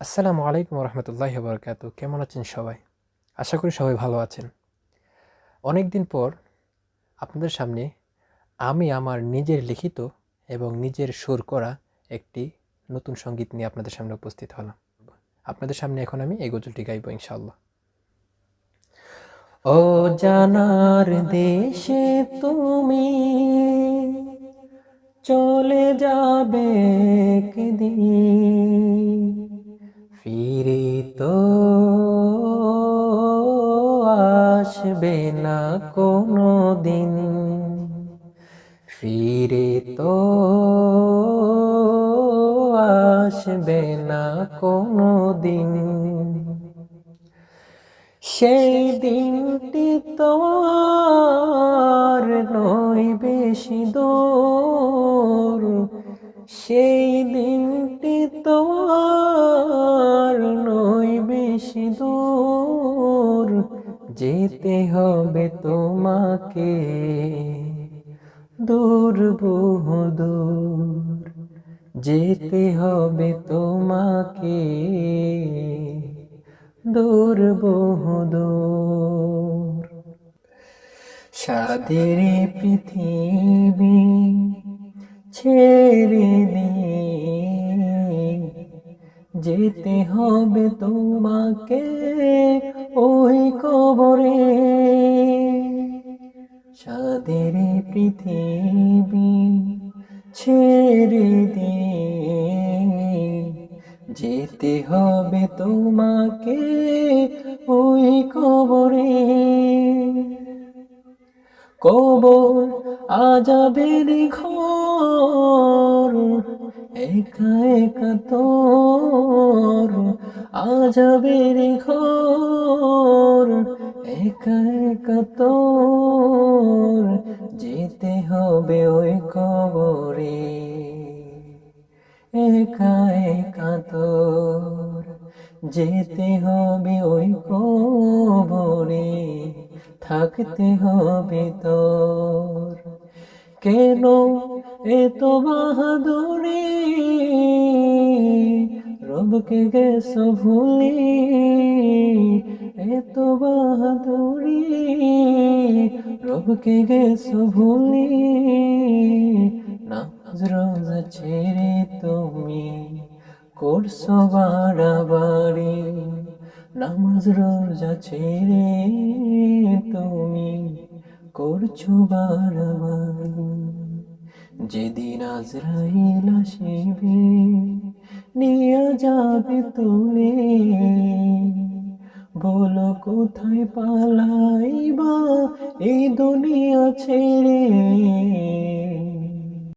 আসসালামু আলাইকুম রহমতুল্লাহ বরকাত কেমন আছেন সবাই? আশা করি সবাই ভালো আছেন। অনেক দিন পর আপনাদের সামনে আমি আমার নিজের লিখিত এবং নিজের সুর করা একটি নতুন সংগীত নিয়ে আপনাদের সামনে উপস্থিত হলাম। আপনাদের সামনে এখন আমি এই গজলটি গাইব ইনশাল্লাহ ও জানার দেশে তুমি চলে যাবে একদিন। আসবে না কোনো দিন ফিরে তো আসবে না কোনো দিন সেই দিনটি তো নয় বেশি দূর। সেই দিনটি তো হবে তোমাকে। দূর বহু দূর যেতে হবে তোমাকে। দূর বহু দূর সাদের পৃথিবী ছেড়ে দিয়ে যেতে হবে তোমাকে ওই কবরে। সাদের পৃথিবী ছেড়ে দিয়ে যেতে হবে তোমাকে ওই কবরে। কবর আজাবের ঘর, একা একা তোর আজাবের ঘর। একা একা তোর যেতে হবে ওই কবরে। একা একা তোর যেতে হবে ওই কবরে। থাকতে হবে তোর। কেন এত বাহাদুরি? রবকে গেছ ভুলি এত বাহাদুরি রবকে গেছ ভুলি। নামাজ রোজা ছেড়ে তুমি করছ বাড়াবাড়ি। নামাজ রোজা ছেড়ে তুমি করছ বাড়াবাড়ি। যেদিন আজরাইল আসিবে, নিয়ে যাবে তুলে বলো কোথায় পালাইবা? এই দুনিয়া ছেড়ে